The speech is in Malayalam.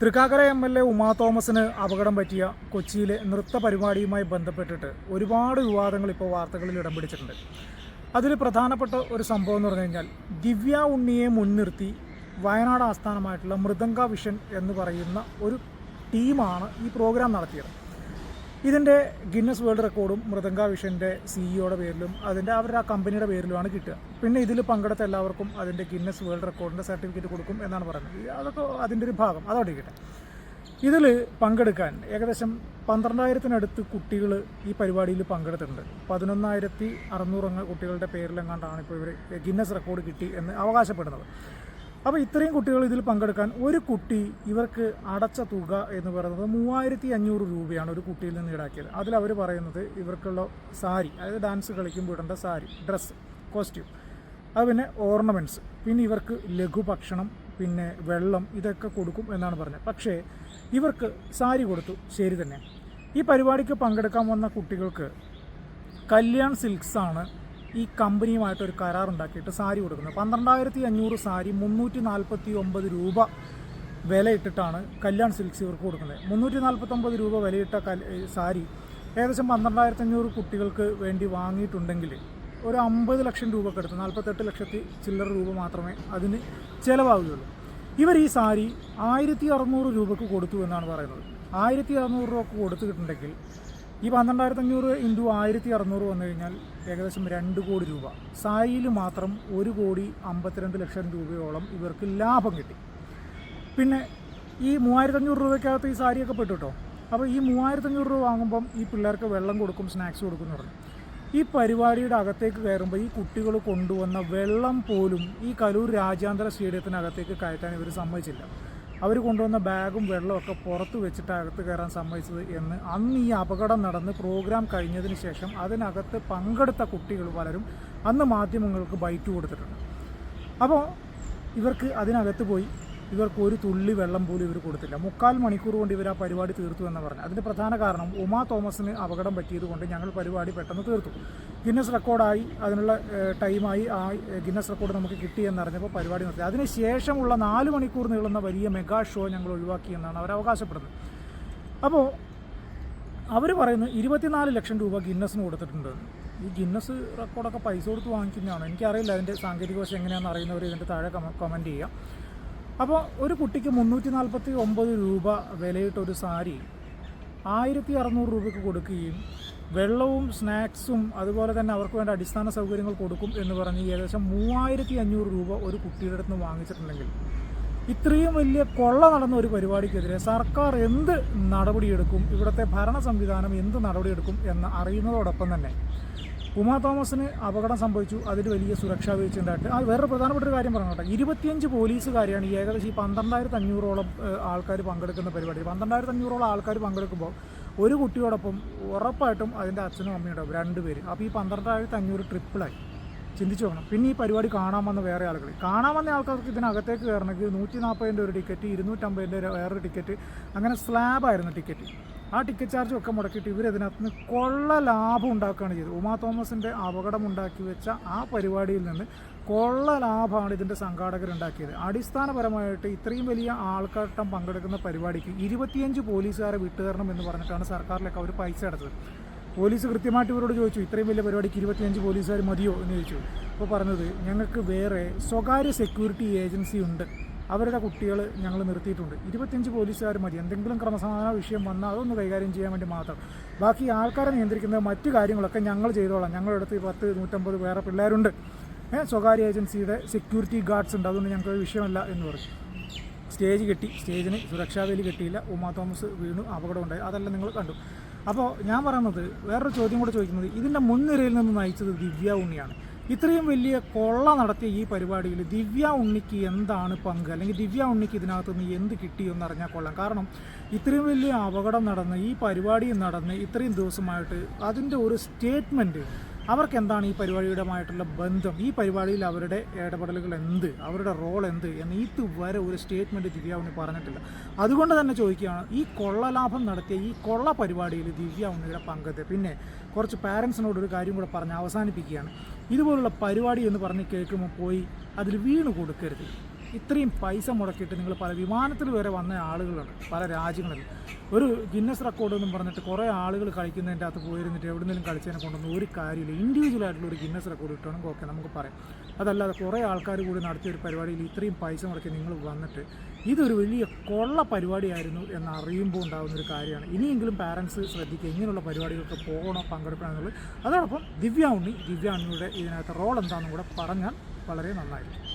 Thrikkakara M L A Uma തോമസിന് അപകടം പറ്റിയ കൊച്ചിയിലെ നൃത്ത പരിപാടിയുമായി ബന്ധപ്പെട്ടിട്ട് ഒരുപാട് വിവാദങ്ങൾ ഇപ്പോൾ വാർത്തകളിൽ ഇടം പിടിച്ചിട്ടുണ്ട്. അതിൽ പ്രധാനപ്പെട്ട ഒരു സംഭവം എന്ന് പറഞ്ഞു കഴിഞ്ഞാൽ ദിവ്യ ഉണ്ണിയെ മുൻനിർത്തി വയനാട് ആസ്ഥാനമായിട്ടുള്ള മൃദംഗ വിഷൻ എന്ന് പറയുന്ന ഒരു ടീമാണ് ഈ പ്രോഗ്രാം നടത്തിയത്. ഇതിന്റെ ഗിന്നസ് വേൾഡ് റെക്കോർഡും മൃദംഗ വിഷന്റെ സിഇഒയുടെ പേരിലും അതിന്റെ അവരുടെ ആ കമ്പനിയുടെ പേരിലുമാണ് കിട്ടുക. പിന്നെ ഇതിൽ പങ്കെടുത്ത എല്ലാവർക്കും അതിന്റെ ഗിന്നസ് വേൾഡ് റെക്കോർഡിന്റെ സർട്ടിഫിക്കറ്റ് കൊടുക്കും എന്നാണ് പറയുന്നത്. അതൊക്കെ അതിന്റെ ഒരു ഭാഗം. അതോടെ കിട്ടെ ഇതിൽ പങ്കെടുക്കാൻ ഏകദേശം പന്ത്രണ്ടായിരത്തിനടുത്ത് കുട്ടികൾ ഈ പരിപാടിയിൽ പങ്കെടുത്തിട്ടുണ്ട്. പതിനൊന്നായിരത്തി അറുന്നൂറ് കുട്ടികളുടെ പേരിലെങ്ങാണ്ടാണ് ഇപ്പോൾ ഇവർ ഗിന്നസ് റെക്കോർഡ് കിട്ടി എന്ന് അവകാശപ്പെടുന്നത്. അപ്പോൾ ഇത്രയും കുട്ടികൾ ഇതിൽ പങ്കെടുക്കാൻ ഒരു കുട്ടി ഇവർക്ക് അടച്ച തുക എന്ന് പറയുന്നത് മൂവായിരത്തി അഞ്ഞൂറ് രൂപയാണ് ഒരു കുട്ടിയിൽ നിന്ന് ഈടാക്കിയത്. അതിൽ അവർ പറയുന്നത് ഇവർക്കുള്ള സാരി അതായത് ഡാൻസ് കളിക്കുമ്പോൾ ഇടേണ്ട സാരി ഡ്രസ്സ് കോസ്റ്റ്യൂം അത് പിന്നെ ഓർണമെന്റ്സ് പിന്നെ ഇവർക്ക് ലഘുഭക്ഷണം പിന്നെ വെള്ളം ഇതൊക്കെ കൊടുക്കും എന്നാണ് പറഞ്ഞത്. പക്ഷേ ഇവർക്ക് സാരി കൊടുത്തു ശരി തന്നെ. ഈ പരിപാടിക്ക് പങ്കെടുക്കാൻ വന്ന കുട്ടികൾക്ക് കല്യാൺ സിൽക്സാണ് ഈ കമ്പനിയുമായിട്ട് ഒരു കരാർ ഉണ്ടാക്കിയിട്ട് സാരി കൊടുക്കുന്നത്. പന്ത്രണ്ടായിരത്തി അഞ്ഞൂറ് സാരി മുന്നൂറ്റി നാൽപ്പത്തി ഒമ്പത് രൂപ വിലയിട്ടിട്ടാണ് കല്യാൺ സിൽക്സ് ഇവർക്ക് കൊടുക്കുന്നത്. മുന്നൂറ്റി നാൽപ്പത്തൊമ്പത് രൂപ വിലയിട്ട കൽ സാരി ഏകദേശം പന്ത്രണ്ടായിരത്തി അഞ്ഞൂറ് കുട്ടികൾക്ക് വേണ്ടി വാങ്ങിയിട്ടുണ്ടെങ്കിൽ ഒരു അമ്പത് ലക്ഷം രൂപക്ക് അടുത്ത് നാൽപ്പത്തെട്ട് ലക്ഷത്തി ചില്ലറ രൂപ മാത്രമേ അതിന് ചിലവാകുകയുള്ളൂ. ഇവർ ഈ സാരി ആയിരത്തി അറുന്നൂറ് രൂപക്ക് കൊടുത്തു എന്നാണ് പറയുന്നത്. ആയിരത്തി അറുന്നൂറ് രൂപക്ക് കൊടുത്തിട്ടുണ്ടെങ്കിൽ ഈ പന്ത്രണ്ടായിരത്തി അഞ്ഞൂറ് ഇന്റു ആയിരത്തി അറുന്നൂറ് വന്നു കഴിഞ്ഞാൽ ഏകദേശം രണ്ട് കോടി രൂപ. സായിയിൽ മാത്രം ഒരു കോടി അമ്പത്തിരണ്ട് ലക്ഷം രൂപയോളം ഇവർക്ക് ലാഭം കിട്ടി. പിന്നെ ഈ മൂവായിരത്തി അഞ്ഞൂറ് രൂപയ്ക്കകത്ത് ഈ സാരിയൊക്കെ പെട്ടു കേട്ടോ അപ്പോൾ ഈ മൂവായിരത്തി അഞ്ഞൂറ് രൂപ വാങ്ങുമ്പം ഈ പിള്ളേർക്ക് വെള്ളം കൊടുക്കും സ്നാക്സ് കൊടുക്കും എന്ന് പറഞ്ഞു. ഈ പരിപാടിയുടെ അകത്തേക്ക് കയറുമ്പോൾ ഈ കുട്ടികൾ കൊണ്ടുവന്ന വെള്ളം പോലും ഈ കലൂർ രാജ്യാന്തര സ്റ്റേഡിയത്തിനകത്തേക്ക് കയറ്റാൻ ഇവർ സമ്മതിച്ചില്ല. അവർ കൊണ്ടുവന്ന ബാഗും വെള്ളമൊക്കെ പുറത്ത് വെച്ചിട്ട് അകത്ത് കയറാൻ സമ്മതിച്ചത് എന്ന് അന്ന് ഈ അപകടം നടന്ന് പ്രോഗ്രാം കഴിഞ്ഞതിന് ശേഷം അതിനകത്ത് പങ്കെടുത്ത കുട്ടികൾ പലരും അന്ന് മാധ്യമങ്ങൾക്ക് ബൈറ്റ് കൊടുത്തിട്ടുണ്ട്. അപ്പോൾ ഇവർക്ക് അതിനകത്ത് പോയി ഇവർക്ക് ഒരു തുള്ളി വെള്ളം പോലും ഇവർ കൊടുത്തില്ല. മുക്കാൽ മണിക്കൂർ കൊണ്ട് ഇവർ ആ പരിപാടി തീർത്തു എന്ന് പറഞ്ഞു അതിന്റെ പ്രധാന കാരണം ഉമാ തോമസിന് അപകടം പറ്റിയതുകൊണ്ട് ഞങ്ങൾ പരിപാടി പെട്ടെന്ന് തീർത്തു. ഗിന്നസ് റെക്കോർഡായി അതിനുള്ള ടൈമായി ആ ഗിന്നസ് റെക്കോർഡ് നമുക്ക് കിട്ടി എന്നറിഞ്ഞപ്പോൾ പരിപാടി നിർത്തി. അതിനുശേഷമുള്ള നാല് മണിക്കൂർ നീളുന്ന വലിയ മെഗാ ഷോ ഞങ്ങൾ ഒഴിവാക്കി എന്നാണ് അവർ അവകാശപ്പെടുന്നത്. അപ്പോൾ അവർ പറയുന്നു ഇരുപത്തിനാല് ലക്ഷം രൂപ ഗിന്നസിന് കൊടുത്തിട്ടുണ്ട്. ഈ ഗിന്നസ് റെക്കോർഡൊക്കെ പൈസ കൊടുത്ത് വാങ്ങിക്കുന്നതാണ്? എനിക്കറിയില്ല അതിന്റെ സാങ്കേതിക വശം എങ്ങനെയാണെന്ന് അറിയുന്നവർ ഇതിന്റെ താഴെ കമന്റ് ചെയ്യാം. അപ്പോൾ ഒരു കുട്ടിക്ക് മുന്നൂറ്റി നാൽപ്പത്തി ഒമ്പത് രൂപ വിലയിട്ട ഒരു സാരി ആയിരത്തി അറുന്നൂറ് രൂപയ്ക്ക് കൊടുക്കുകയും വെള്ളവും സ്നാക്സും അതുപോലെ തന്നെ അവർക്ക് വേണ്ട അടിസ്ഥാന സൗകര്യങ്ങൾ കൊടുക്കും എന്ന് പറഞ്ഞ് ഏകദേശം മൂവായിരത്തി അഞ്ഞൂറ് രൂപ ഒരു കുട്ടിയുടെ അടുത്ത് നിന്ന് വാങ്ങിച്ചിട്ടുണ്ടെങ്കിൽ ഇത്രയും വലിയ കൊള്ള നടന്ന ഒരു പരിപാടിക്കെതിരെ സർക്കാർ എന്ത് നടപടിയെടുക്കും? ഇവിടുത്തെ ഭരണ സംവിധാനം എന്ത് നടപടിയെടുക്കും എന്ന് അറിയുന്നതോടൊപ്പം തന്നെ ഉമാ തോമസിന് അപകടം സംഭവിച്ചു. അതിൽ വലിയ സുരക്ഷാ വീഴ്ച ഉണ്ടായിട്ട് ആ വേറെ പ്രധാനപ്പെട്ട ഒരു കാര്യം പറഞ്ഞു കേട്ടോ ഇരുപത്തിയഞ്ച് പോലീസുകാരെയാണ് ഈ ഏകദേശം ഈ പന്ത്രണ്ടായിരത്തി അഞ്ഞൂറോളം ആൾക്കാർ പങ്കെടുക്കുന്ന പരിപാടി. പന്ത്രണ്ടായിരത്തി അഞ്ഞൂറോളം ആൾക്കാർ പങ്കെടുക്കുമ്പോൾ ഒരു കുട്ടിയോടൊപ്പം ഉറപ്പായിട്ടും അതിന്റെ അച്ഛനും അമ്മയും ഉണ്ടാവും രണ്ട് പേര് അപ്പോൾ ഈ പന്ത്രണ്ടായിരത്തി അഞ്ഞൂറ് ട്രിപ്പിളായി. ചിന്തിച്ചു പോകണം പിന്നെ ഈ പരിപാടി കാണാൻ വന്ന വേറെ ആളുകൾ കാണാൻ വന്ന ആൾക്കാർക്ക് ഇതിനകത്തേക്ക് കയറണമെങ്കിൽ നൂറ്റി നാൽപ്പതിന്റെ ഒരു ടിക്കറ്റ് ഇരുന്നൂറ്റമ്പതിന്റെ വേറൊരു ടിക്കറ്റ് അങ്ങനെ സ്ലാബായിരുന്നു ടിക്കറ്റ്. ആ ടിക്കറ്റ് ചാർജ് ഒക്കെ മുടക്കിയിട്ട് ഇവർ ഇതിനകത്ത് നിന്ന് കൊള്ള ലാഭം ഉണ്ടാക്കുകയാണ് ചെയ്തത്. ഉമാ തോമസിന്റെ അപകടം ഉണ്ടാക്കി വെച്ച ആ പരിപാടിയിൽ നിന്ന് കൊള്ള ലാഭമാണ് ഇതിന്റെ സംഘാടകരുണ്ടാക്കിയത്. അടിസ്ഥാനപരമായിട്ട് ഇത്രയും വലിയ ആൾക്കാട്ടം പങ്കെടുക്കുന്ന പരിപാടിക്ക് ഇരുപത്തിയഞ്ച് പോലീസുകാരെ വിട്ടുതരണം എന്ന് പറഞ്ഞിട്ടാണ് സർക്കാരിലൊക്കെ അവർ പൈസ അടച്ചത്. പോലീസ് കൃത്യമായിട്ട് ഇവരോട് ചോദിച്ചു ഇത്രയും വലിയ പരിപാടിക്ക് ഇരുപത്തിയഞ്ച് പോലീസുകാർ മതിയോ? എന്ന് ചോദിച്ചു. അപ്പോൾ പറഞ്ഞത് ഞങ്ങൾക്ക് വേറെ സ്വകാര്യ സെക്യൂരിറ്റി ഏജൻസി ഉണ്ട്. അവരുടെ കുട്ടികൾ ഞങ്ങൾ നിർത്തിയിട്ടുണ്ട്. ഇരുപത്തിയഞ്ച് പോലീസുകാർ മതി. എന്തെങ്കിലും ക്രമസമാധാന വിഷയം വന്നാൽ അതൊന്ന് കൈകാര്യം ചെയ്യാൻ വേണ്ടി മാത്രം. ബാക്കി ആൾക്കാരെ നിയന്ത്രിക്കുന്ന മറ്റു കാര്യങ്ങളൊക്കെ ഞങ്ങൾ ചെയ്തോളാം. ഞങ്ങളുടെ അടുത്ത് പത്ത് നൂറ്റമ്പത് വേറെ പിള്ളേരുണ്ട്. സ്വകാര്യ ഏജൻസിയുടെ സെക്യൂരിറ്റി ഗാർഡ്സ് ഉണ്ട്. അതൊന്നും ഞങ്ങൾക്ക് വിഷയമല്ല എന്ന് പറഞ്ഞു. സ്റ്റേജ് കെട്ടി. സ്റ്റേജിന് സുരക്ഷാവേലി കെട്ടിയില്ല. ഉമാ തോമസ് വീണു. അപകടമുണ്ടായി അതെല്ലാം നിങ്ങൾ കണ്ടു. അപ്പോൾ ഞാൻ പറയുന്നത് വേറൊരു ചോദ്യം കൂടെ ചോദിക്കുന്നത് ഇതിന്റെ മുൻനിരയിൽ നിന്ന് നയിച്ചത് ദിവ്യ ഉണ്ണിയാണ്. ഇത്രയും വലിയ കൊള്ള നടത്തിയ ഈ പരിപാടിയിൽ ദിവ്യ ഉണ്ണിക്ക് എന്താണ് പങ്ക്? അല്ലെങ്കിൽ ദിവ്യ ഉണ്ണിക്ക് ഇതിനകത്ത് നിന്ന് എന്ത് കിട്ടിയെന്ന് അറിഞ്ഞാൽ കൊള്ളാം. കാരണം ഇത്രയും വലിയ അപകടം നടന്ന് ഈ പരിപാടി നടന്ന് ഇത്രയും ദിവസമായിട്ട് അതിന്റെ ഒരു സ്റ്റേറ്റ്മെന്റ് അവർക്ക് എന്താണ് ഈ പരിപാടിയുടെമായിട്ടുള്ള ബന്ധം? ഈ പരിപാടിയിൽ അവരുടെ ഇടപെടലുകൾ എന്ത്? അവരുടെ റോൾ എന്ത്? എന്ന് ഇതുവരെ ഒരു സ്റ്റേറ്റ്മെന്റ് ദിവ്യ ഉണ്ണി പറഞ്ഞിട്ടില്ല. അതുകൊണ്ട് തന്നെ ചോദിക്കുകയാണ് ഈ കൊള്ളലാഭം നടത്തിയ ഈ കൊള്ള പരിപാടിയിൽ ദിവ്യ ഉണ്ണിയുടെ പങ്കത്തെ പിന്നെ കുറച്ച് പാരൻസിനോട് ഒരു കാര്യം കൂടെ പറഞ്ഞ് അവസാനിപ്പിക്കുകയാണ്. ഇതുപോലുള്ള പരിപാടി എന്ന് പറഞ്ഞ് കേൾക്കുമ്പോൾ പോയി അതിൽ വീണ് കൊടുക്കരുത് ഇത്രയും പൈസ മുടക്കിയിട്ട് നിങ്ങൾ പല വിമാനത്തിൽ വരെ വന്ന ആളുകളുണ്ട് പല രാജ്യങ്ങളിൽ. ഒരു ഗിന്നസ് റെക്കോർഡ് എന്നും പറഞ്ഞിട്ട് കുറേ ആളുകൾ കളിക്കുന്നതിന്റെ അകത്ത് പോയിരുന്നിട്ട് എവിടെന്നെങ്കിലും കളിച്ചതിനെ കൊണ്ടൊന്നും ഒരു കാര്യമില്ല. ഇൻഡിവിജ്വൽ ആയിട്ടുള്ള ഒരു ഗിന്നസ് റെക്കോർഡ് കിട്ടുകയാണെങ്കിൽ ഓക്കെ നമുക്ക് പറയാം. അതല്ലാതെ കുറേ ആൾക്കാർ കൂടി നടത്തിയ ഒരു പരിപാടിയിൽ ഇത്രയും പൈസ മുടക്കി നിങ്ങൾ വന്നിട്ട് ഇതൊരു വലിയ കൊള്ള പരിപാടിയായിരുന്നു എന്ന് അറിയുമ്പോൾ ഉണ്ടാകുന്ന ഒരു കാര്യമാണ്. ഇനിയെങ്കിലും പാരൻസ് ശ്രദ്ധിക്കുക ഇങ്ങനെയുള്ള പരിപാടികൾക്ക് പോകണോ പങ്കെടുക്കണോ എന്നുള്ളത്. അതോടൊപ്പം ദിവ്യ ഉണ്ണി ദിവ്യ ഉണ്ണിയുടെ ഇതിനകത്ത് റോൾ എന്താണെന്നും കൂടെ പറഞ്ഞാൽ വളരെ നന്നായിരിക്കും.